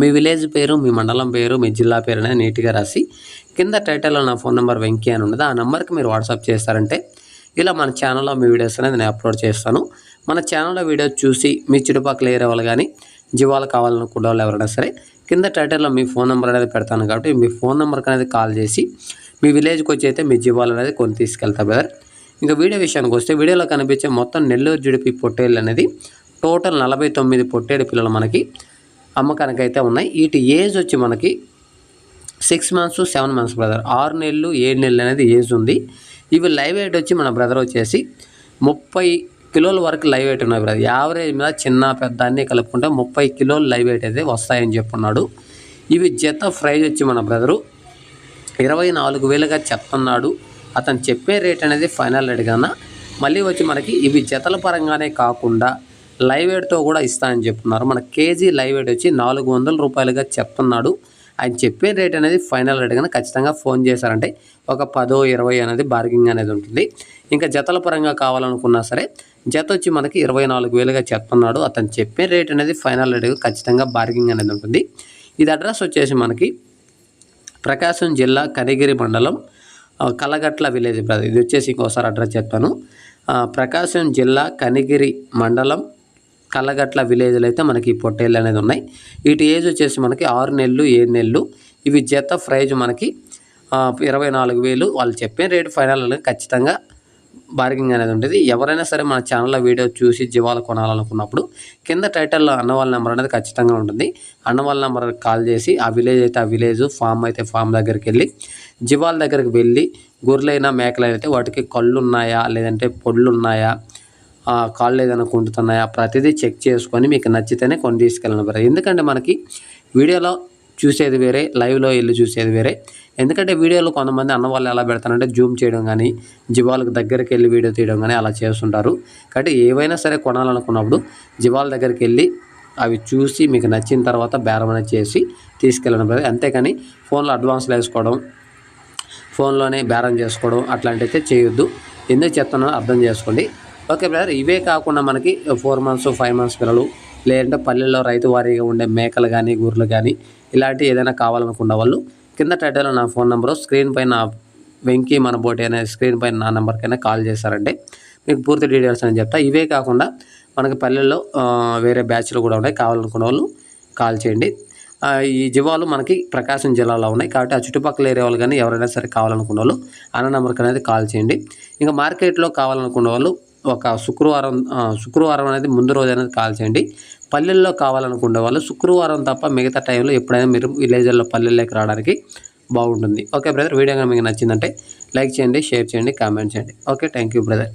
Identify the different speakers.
Speaker 1: మీ village పేరు మీ మండలం పేరు మీ జిల్లా పేరు అనేది నీట్గా రాసి కింద టైటిల్లో నా ఫోన్ నెంబర్ వెంకీ అని ఉన్నది. ఆ నెంబర్కి మీరు వాట్సాప్ చేస్తారంటే ఇలా మన ఛానల్లో మీ వీడియోస్ అనేది నేను అప్లోడ్ చేస్తాను. మన ఛానల్లో వీడియో చూసి మీ చుట్టుపక్కల ఏరే వాళ్ళు కానీ జీవాలు కావాలనుకునే వాళ్ళు ఎవరైనా సరే కింద టైటిల్లో మీ ఫోన్ నెంబర్ అనేది పెడతాను కాబట్టి మీ ఫోన్ నెంబర్కి అనేది కాల్ చేసి మీ విలేజ్కి వచ్చి అయితే మీ జీవాలు అనేది కొని తీసుకెళ్తా బ్రదర్. ఇంకా వీడియో విషయానికి వస్తే వీడియోలో కనిపించే మొత్తం నెల్లూరు జుడిపి పొట్టేళ్ళు అనేది టోటల్ నలభై తొమ్మిది పొట్టేడు పిల్లలు మనకి అమ్మకానికి అయితే ఉన్నాయి. వీటి ఏజ్ వచ్చి మనకి six months seven months brother. ఆరు నెలలు ఏడు నెలలు అనేది ఏజ్ ఉంది. ఇవి లైవ్ వెయిట్ వచ్చి మన బ్రదర్ వచ్చేసి ముప్పై కిలోల వరకు లైవ్ వెయిట్ ఉన్నాయి బ్రదర్. యావరేజ్ మీద చిన్న పెద్ద అన్నీ కలుపుకుంటే ముప్పై కిలోలు లైవ్ వెయిట్ అయితే వస్తాయని చెప్పున్నాడు. ఇవి జత ప్రైజ్ వచ్చి మన బ్రదరు ఇరవై నాలుగు వేలుగా చెప్తున్నాడు. అతను చెప్పే రేట్ అనేది ఫైనల్ రేట్ కన్నా మళ్ళీ వచ్చి మనకి ఇవి జతల పరంగానే కాకుండా లైవ్ ఎయిడ్తో కూడా ఇస్తా అని చెప్తున్నారు. మన కేజీ లైవ్ ఎయిడ్ వచ్చి నాలుగు వందల రూపాయలుగా చెప్తున్నాడు. ఆయన చెప్పే రేట్ అనేది ఫైనల్ రేట్ కన్నా ఖచ్చితంగా ఫోన్ చేశారంటే ఒక పదో ఇరవై అనేది బార్గింగ్ అనేది ఉంటుంది. ఇంకా జతల పరంగా కావాలనుకున్నా సరే జత వచ్చి మనకి ఇరవై నాలుగు వేలుగా చెప్తున్నాడు. అతను చెప్పే రేట్ అనేది ఫైనల్ రేట్ ఖచ్చితంగా బార్గింగ్ అనేది ఉంటుంది. ఇది అడ్రస్ వచ్చేసి మనకి ప్రకాశం జిల్లా కనిగిరి మండలం కలగట్ల విలేజ్ బ్రదర్. ఇది వచ్చేసి ఇంకోసారి అడ్రస్ చెప్తాను. ప్రకాశం జిల్లా కనిగిరి మండలం కళ్ళగట్ల విలేజ్లో అయితే మనకి ఈ పొట్టేళ్ళు అనేది ఉన్నాయి. వీటి ఏజ్ వచ్చేసి మనకి ఆరు నెలలు ఏడు నెలలు. ఇవి జత ప్రైజ్ మనకి ఇరవై నాలుగు వేలు. వాళ్ళు చెప్పే రేటు ఫైనల్ ఖచ్చితంగా బార్గింగ్ అనేది ఉంటుంది. ఎవరైనా సరే మన ఛానల్లో వీడియో చూసి జీవాలు కొనాలనుకున్నప్పుడు కింద టైటిల్లో అన్న వాళ్ళ నెంబర్ అనేది ఖచ్చితంగా ఉంటుంది. అన్న వాళ్ళ నెంబర్ కాల్ చేసి ఆ విలేజ్ అయితే ఆ విలేజ్ ఫామ్ అయితే ఫామ్ దగ్గరికి వెళ్ళి జీవాల దగ్గరికి వెళ్ళి గొర్రెలైనా మేకలైనా అయితే వాటికి కళ్ళు ఉన్నాయా లేదంటే పొళ్ళు ఉన్నాయా కాళ్ళు ఏదైనా కుంటుతున్నాయా ప్రతిదీ చెక్ చేసుకొని మీకు నచ్చితేనే కొని తీసుకెళ్ళను బ్రదర్. ఎందుకంటే మనకి వీడియోలో చూసేది వేరే లైవ్లో వెళ్ళి చూసేది వేరే. ఎందుకంటే వీడియోలో కొంతమంది అన్న వాళ్ళు ఎలా పెడతారంటే జూమ్ చేయడం కానీ జీవాలకు దగ్గరికి వెళ్ళి వీడియో తీయడం కానీ అలా చేస్తుంటారు. కాబట్టి ఏవైనా సరే కొనాలనుకున్నప్పుడు జీవాల దగ్గరికి వెళ్ళి అవి చూసి మీకు నచ్చిన తర్వాత బేరం చేసి తీసుకెళ్ళడం బ్రదర్. అంతేకాని ఫోన్లో అడ్వాన్స్లు వేసుకోవడం ఫోన్లోనే బేరం చేసుకోవడం అట్లాంటివి అయితే చేయొద్దు. ఎందుకు చెప్తున్నానో అర్థం చేసుకోండి. ఓకే బ్రదర్ ఇవే కాకుండా మనకి ఫోర్ మంత్స్ ఫైవ్ మంత్స్ పిల్లలు లేదంటే పల్లెల్లో రైతు వారీగా ఉండే మేకలు కానీ గూర్రెలు కానీ ఇలాంటివి ఏదైనా కావాలనుకున్న వాళ్ళు కింద టైటిల్లో నా ఫోన్ నెంబరు స్క్రీన్ పైన వెంకీ మన బోటి అనే స్క్రీన్ పైన నా నెంబర్కైనా కాల్ చేశారంటే మీకు పూర్తి డీటెయిల్స్ అని చెప్తా. ఇవే కాకుండా మనకి పల్లెల్లో వేరే బ్యాచ్లు కూడా ఉన్నాయి. కావాలనుకున్న వాళ్ళు కాల్ చేయండి. ఈ జీవాలు మనకి ప్రకాశం జిల్లాలో ఉన్నాయి. కాబట్టి ఆ చుట్టుపక్కల ఏరియా వాళ్ళు కానీ ఎవరైనా సరే కావాలనుకున్న వాళ్ళు అన్న నెంబర్కి అనేది కాల్ చేయండి. ఇంకా మార్కెట్లో కావాలనుకున్న వాళ్ళు ఒక శుక్రవారం శుక్రవారం అనేది ముందు రోజు అనేది కాల్ చేయండి. పల్లెల్లో కావాలనుకునే వాళ్ళు శుక్రవారం తప్ప మిగతా టైంలో ఎప్పుడైనా మీరు విలేజ్లో పల్లెల్లోకి రావడానికి బాగుంటుంది. ఓకే బ్రదర్ వీడియో కనుక మీకు నచ్చిందంటే లైక్ చేయండి షేర్ చేయండి కామెంట్ చేయండి. Okay thank you brother.